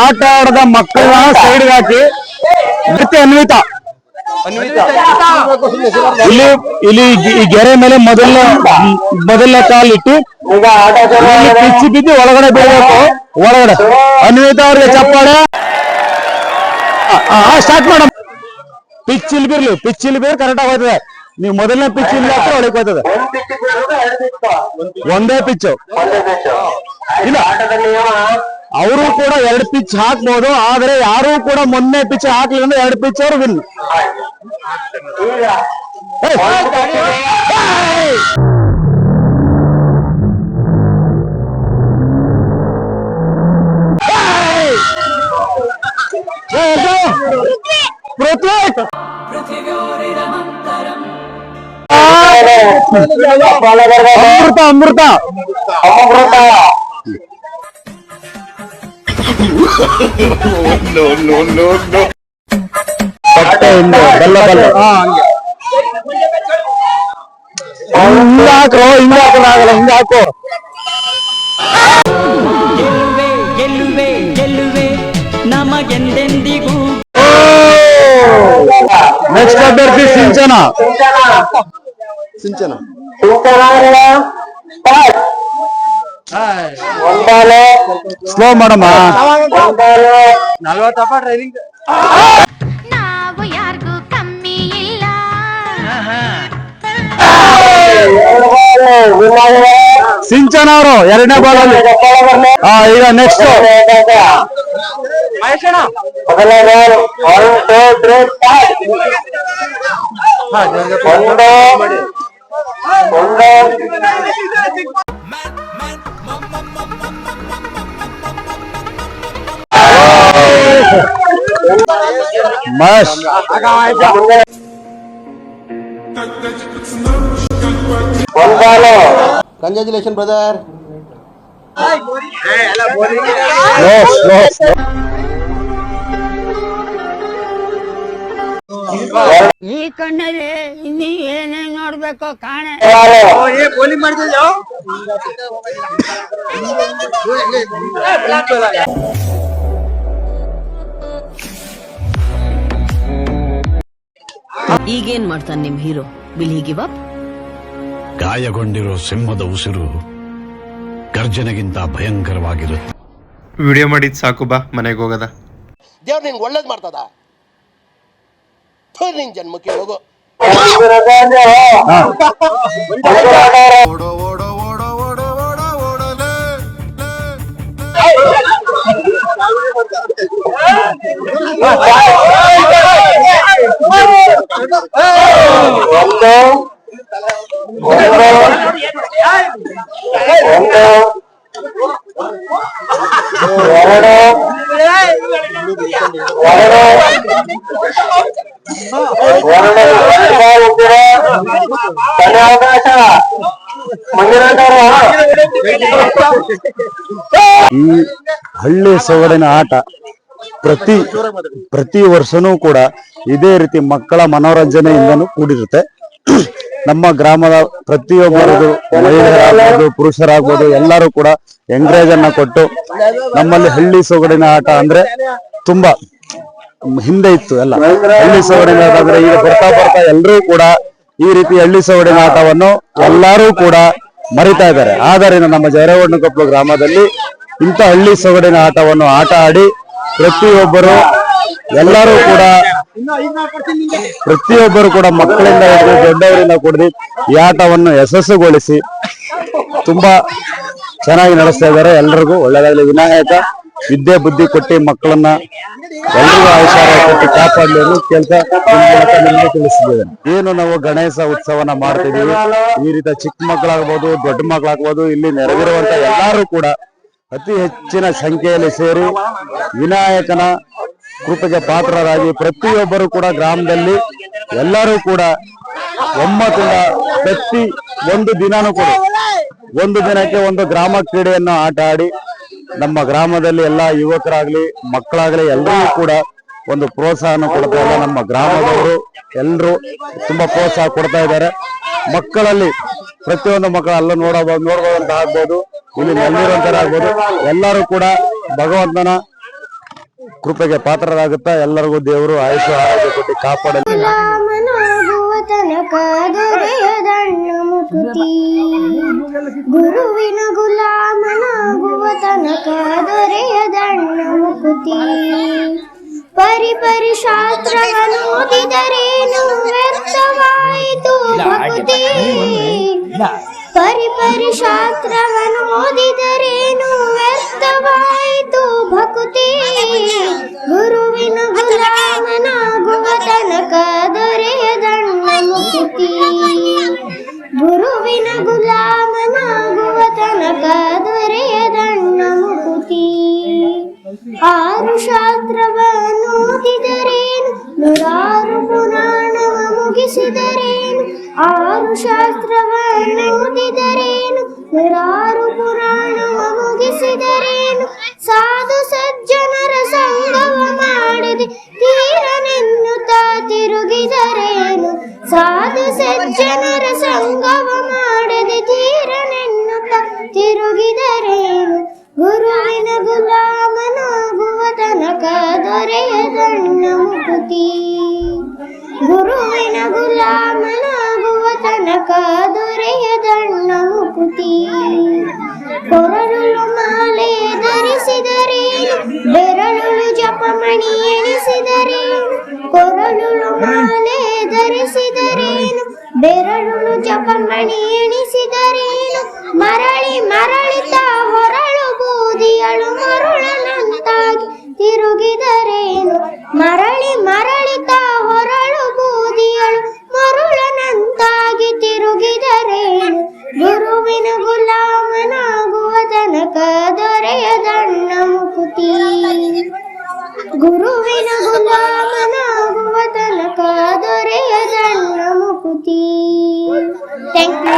ಆಟ ಆಡದ ಮಕ್ಕಳನ್ನ ಸೈಡ್ಗೆ ಹಾಕಿ. ಮತ್ತೆ ಅನ್ವಿತ. ಇಲ್ಲಿ ಇಲ್ಲಿ ಈ ಗೆರೆ ಮೇಲೆ ಮೊದಲ ಮೊದಲನೇ ಕಾಲಿಟ್ಟು ಇಲ್ಲಿ ಪಿಚ್ಚಿ ಬಿದ್ದು ಒಳಗಡೆ ಬೀಳಬೇಕು. ಒಳಗಡೆ. ಅನ್ವಿತ ಅವ್ರಿಗೆ ಚಪ್ಪಾಳೆ. ಸ್ಟಾರ್ಟ್ ಮಾಡಮ್ ಪಿಚ್ ಇಲ್ಲಿ ಬಿರ್ಲಿ. ಪಿಚ್ ಇಲ್ಲಿ ಬೀರ್ ಕರೆಕ್ಟ್ ಆಗೋಯ್ತದೆ ನೀವು ಮೊದಲನೇ ಪಿಚ್ ಇಲ್ಲಿ ಹಾಕಿ ಒಳಗೆ ಹೋಯ್ತದೆ. ಒಂದೇ ಪಿಚ್ ಇಲ್ಲ. ಅವರು ಕೂಡ ಎರಡು ಪಿಚ್ ಹಾಕ್ಬೋದು ಆದ್ರೆ ಯಾರು ಕೂಡ ಮೊನ್ನೆ ಪಿಚ್ ಹಾಕ್ಲಿಲ್ಲ ಅಂದ್ರೆ ಎರಡು ಪಿಚ್ ಅವರು ವಿನ್ ಪೃಥ್ವಿ ಅಮೃತ ಅಮೃತ ಬಟ್ಟೆಯಿಂದ ಬಲ್ಲ ಬಲ್ಲ ಹಿಂಗ ಹಾಕೋ ಹಿಂಗ ಹಾಕೋದಾಗಲ್ಲ ಹಿಂಗ ಹಾಕೋ ಗೆಲ್ಲುವೆ ಗೆಲ್ಲುವೆ ಗೆಲ್ಲುವೆ ನಮಗೆಂದೆಂದಿಗೂ ನೆಕ್ಸ್ಟ್ ಅಭ್ಯರ್ಥಿ ಸಿಂಚನ ಸಿಂಚನ ಸ್ಲೋ ಮಾಡಮ್ಮ ನಾವು ಯಾರಿಗೂ ಕಮ್ಮಿ ಇಲ್ಲ ಸಿಂಚನ ಅವರು ಎರಡನೇ ಬಾಲ್ ಅಲ್ಲಿ ಹಾ ಈಗ next Mas. Congratulations, brother. No, no. ಈ ಕಣ್ಣಲ್ಲಿ ಇನ್ನೀ ಏನೇನ್ ನೋಡ್ಬೇಕು ಕಾಣೆ. ಈಗೇನ್ ಮಾಡ್ತಾನೆ ನಿಮ್ hero? Will he give up? ಗಾಯಗೊಂಡಿರೋ ಸಿಂಹದ ಉಸಿರು ಗರ್ಜನೆಗಿಂತ ಭಯಂಕರವಾಗಿರುತ್ತೆ ವಿಡಿಯೋ ಮಾಡಿದ್ ಸಾಕು ಬಾ ಮನೆಗೆ ಹೋಗದ. ದೇವ್ರು ನಿಂಗೆ ಒಳ್ಳೇದ್ ಮಾಡ್ತದ? ಥು, ನಿನ್ ಜನ್ಮಕ್ಕೆ ಹೋಗು ಈ ಹಳ್ಳಿ ಸೊಗಡಿನ ಆಟ ಪ್ರತಿ ಪ್ರತಿ ವರ್ಷನೂ ಕೂಡ ಇದೇ ರೀತಿ ಮಕ್ಕಳ ಮನೋರಂಜನೆಯಿಂದನೂ ಕೂಡಿರುತ್ತೆ. ನಮ್ಮ ಗ್ರಾಮದ ಪ್ರತಿಯೊಬ್ಬರದು ಮಹಿಳೆಯರಾಗ್ಬೋದು, ಪುರುಷರಾಗ್ಬೋದು ಎಲ್ಲರೂ ಕೂಡ ಎಂಕರೇಜ್ ಅನ್ನ ಕೊಟ್ಟು ನಮ್ಮಲ್ಲಿ ಹಳ್ಳಿ ಸೊಗಡಿನ ಆಟ ಅಂದ್ರೆ ತುಂಬಾ ಹಿಂದೆ ಇತ್ತು ಎಲ್ಲ. ಹಳ್ಳಿ ಸವಡಿನ ಆಟ ಈಗ ಬರ್ತಾ ಬರ್ತಾ ಎಲ್ಲರೂ ಕೂಡ ಈ ರೀತಿ ಹಳ್ಳಿ ಸೊಗಡಿನ ಆಟವನ್ನು ಎಲ್ಲರೂ ಕೂಡ ಮರಿತಾ ಇದ್ದಾರೆ. ಆದ್ದರಿಂದ ನಮ್ಮ ಜೈರವಣ್ಣಕೊಪ್ಪಲು ಗ್ರಾಮದಲ್ಲಿ ಇಂಥ ಹಳ್ಳಿ ಸೊಗಡಿನ ಆಟವನ್ನು ಆಟ ಆಡಿ ಪ್ರತಿಯೊಬ್ಬರು ಎಲ್ಲರೂ ಕೂಡ ಪ್ರತಿಯೊಬ್ಬರು ಕೂಡ ಮಕ್ಕಳಿಂದ ದೊಡ್ಡವರಿಂದ ಕುಡಿದು ಈ ಆಟವನ್ನು ಯಶಸ್ಸುಗೊಳಿಸಿ ತುಂಬಾ ಚೆನ್ನಾಗಿ ನಡೆಸ್ತಾ ಇದ್ದಾರೆ. ಎಲ್ರಿಗೂ ಒಳ್ಳೆದಾಗಲಿ. ವಿನಾಯಕ ವಿದ್ಯೆ ಬುದ್ಧಿ ಕೊಟ್ಟು ಮಕ್ಕಳನ್ನ ಎಲ್ಲರಿಗೂ ಆಯುಷ್ಯ ಕೊಟ್ಟು ಕಾಪಾಡಲಿ ಅನ್ನೋ ಕೆಲಸ ತಿಳಿಸಿದ್ದೇನೆ ಏನು ನಾವು ಗಣೇಶ ಉತ್ಸವನ ಮಾಡ್ತಿದೀವಿ. ಈ ರೀತಿ ಚಿಕ್ಕ ಮಕ್ಕಳಾಗ್ಬೋದು, ದೊಡ್ಡ ಮಕ್ಕಳಾಗ್ಬೋದು, ಇಲ್ಲಿ ನೆರವಿರುವಂತ ಎಲ್ಲರೂ ಕೂಡ ಅತಿ ಹೆಚ್ಚಿನ ಸಂಖ್ಯೆಯಲ್ಲಿ ಸೇರಿ ವಿನಾಯಕನ ಕೃಪೆಗೆ ಪಾತ್ರರಾಗಿ ಪ್ರತಿಯೊಬ್ಬರು ಕೂಡ ಗ್ರಾಮದಲ್ಲಿ ಎಲ್ಲರೂ ಕೂಡ ಒಮ್ಮತದ ಪ್ರತಿ ಒಂದು ದಿನಾನೂ ಕೂಡ ಒಂದು ದಿನಕ್ಕೆ ಒಂದು ಗ್ರಾಮ ಕ್ರೀಡೆಯನ್ನು ಆಟ ಆಡಿ ನಮ್ಮ ಗ್ರಾಮದಲ್ಲಿ ಎಲ್ಲ ಯುವಕರಾಗ್ಲಿ, ಮಕ್ಕಳಾಗ್ಲಿ ಎಲ್ಲರಿಗೂ ಕೂಡ ಒಂದು ಪ್ರೋತ್ಸಾಹನ ಕೊಡ್ತಾ ಇಲ್ಲ ನಮ್ಮ ಗ್ರಾಮದವರು ಎಲ್ಲರೂ ತುಂಬಾ ಪ್ರೋತ್ಸಾಹ ಕೊಡ್ತಾ ಇದ್ದಾರೆ. ಮಕ್ಕಳಲ್ಲಿ ಪ್ರತಿಯೊಂದು ಮಕ್ಕಳು ಅಲ್ಲ ನೋಡಬಹುದು ನೋಡಬಹುದಂತ ಆಗ್ಬೋದು, ಇಲ್ಲಿ ನೆಲ್ಲಿರುವಂತರ ಆಗ್ಬೋದು, ಎಲ್ಲರೂ ಕೂಡ ಭಗವಂತನ ಕೃಪೆಗೆ ಪಾತ್ರರಾಗುತ್ತಾ ಎಲ್ಲರಿಗೂ ದೇವರು ಆಯುಷ ಆರೋಗ್ಯ ಕೊಟ್ಟು ಕಾಪಾಡಲಿ. ಗುರುವಿನ ಗುಲಾಮನಾಗುವ ತನಕ ದೊರೆಯದಣ್ಣ ಮುಕುತಿ. ಪರಿ ಪರಿ ಶಾಸ್ತ್ರವನ್ನು ಓದಿದರೇನು ವ್ಯರ್ಥವಾಯಿತು ಭಕ್ತಿ ಪರಿ ಪರಿ ಶಾಸ್ತ್ರವನ್ನು ಓದಿದರೇನು ವ್ಯರ್ಥವಾಯಿತು ಭಕ್ತಿ. ಗುರುವಿನ ಗುಲಾಮನಾಗುವ ತನಕ ದೊರೆಯದಣ್ಣ ಮುಕುತಿ. ಗುರುವಿನ ಗುಲಾಮನಾಗುವ ತನಕ ಆರು ಶಾಸ್ತ್ರವನ್ನು ಓದಿದರೇನು ನೂರಾರು ಪುರಾಣವ ಮುಗಿಸಿದರೇನು? ಆರು ಶಾಸ್ತ್ರವನ್ನು ಓದಿದರೇನು ನೂರಾರು ಪುರಾಣವ ಮುಗಿಸಿದರೇನು? ಸಾಧು ಸಜ್ಜನರ ಸಂಗವ ಮಾಡಿದೆ ತೀರನೆನ್ನುತ್ತಾ ತಿರುಗಿದರೇನು? ಸಾಧು ಮುಕುತಿ ಗುರುವಿನ ಗುಲಾಮನಾಗುವ ತನಕ ದೊರೆಯದಣ್ಣ ಮುಕುತಿ. ಕೊರಳು ಮಾಲೆ ಧರಿಸಿದರೇನು ಬೆರಳು ಜಪಮಣಿ ಎಣಿಸಿದರೆ ಕೊರಳು ಮಾಲೆ ಧರಿಸಿದರೇನು ಬೆರಳು ಜಪಮಣಿ ಎಣಿಸಿದರೇನು ಮರಳಿ ಮರಳಿತ ಹೊರಳು ಬೂದಿಯಳು ಮರುಳನಂತಾಗಿ ದೊರೆಯದಣ್ಣ ಮುಕುತಿ ಗುರುವಿನ ಗುಲಾಮನಾಗುವ ತನಕ ದೊರೆಯದಣ್ಣ ಮುಕುತಿ ಥ್ಯಾಂಕ್ ಯು